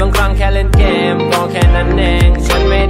บางครั้งแค่เล่นเกมก็แค่นั้นเองฉันไม่